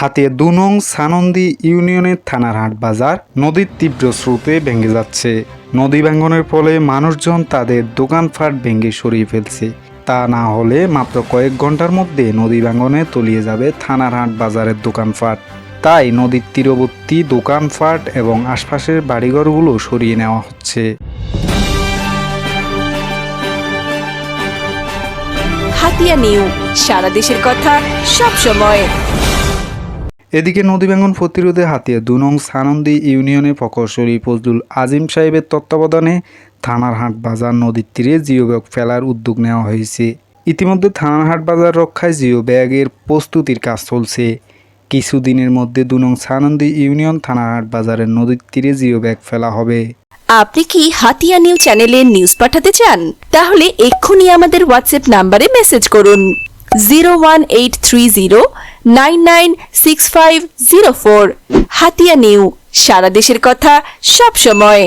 হাতে দুনং সানন্দি ইউনিয়নের থানার হাট বাজার নদীর তীব্র স্রোতে ভেঙে যাচ্ছে। নদী ভাঙ্গনের ফলে মানুষজন তাদের দোকানপাট ভেঙে সরিয়ে ফেলছে। তা না হলে মাত্র কয়েক ঘণ্টার মধ্যে নদী ভাঙ্গনে তলিয়ে যাবে থানার হাট বাজারের দোকানপাট। তাই নদীর তীরবর্তী দোকানপাট এবং আশপাশের বাড়িঘরগুলো সরিয়ে নেওয়া হচ্ছে। হাতিয়া নিউ, সারা দেশের কথা সব সময়। এদিকে নদী ভাঙ্গন প্রতিরোধে হাতিয়ে দুনং সানন্দী ইউনিয়নের প্রকৌশলী ফজলুল আজিম সাহেবের তত্ত্বাবধানে থানার হাট বাজার নদীর তীরে জিও ব্যাগ ফেলার উদ্যোগ নেওয়া হয়েছে। ইতিমধ্যে থানার হাট বাজার রক্ষায় জিও ব্যাগের প্রস্তুতির কাজ চলছে। কিছুদিনের মধ্যে দুনং সানন্দি ইউনিয়ন থানার হাট বাজারের নদীর তীরে জিও ব্যাগ ফেলা হবে। আপনি কি হাতিয়া নিউ চ্যানেলে নিউজ পাঠাতে চান? তাহলে এক্ষুনি আমাদের হোয়াটসঅ্যাপ নাম্বারে মেসেজ করুন। Zero one eight three zero nine nine six five zero four. Hatiya new সারা দেশের কথা সব সময়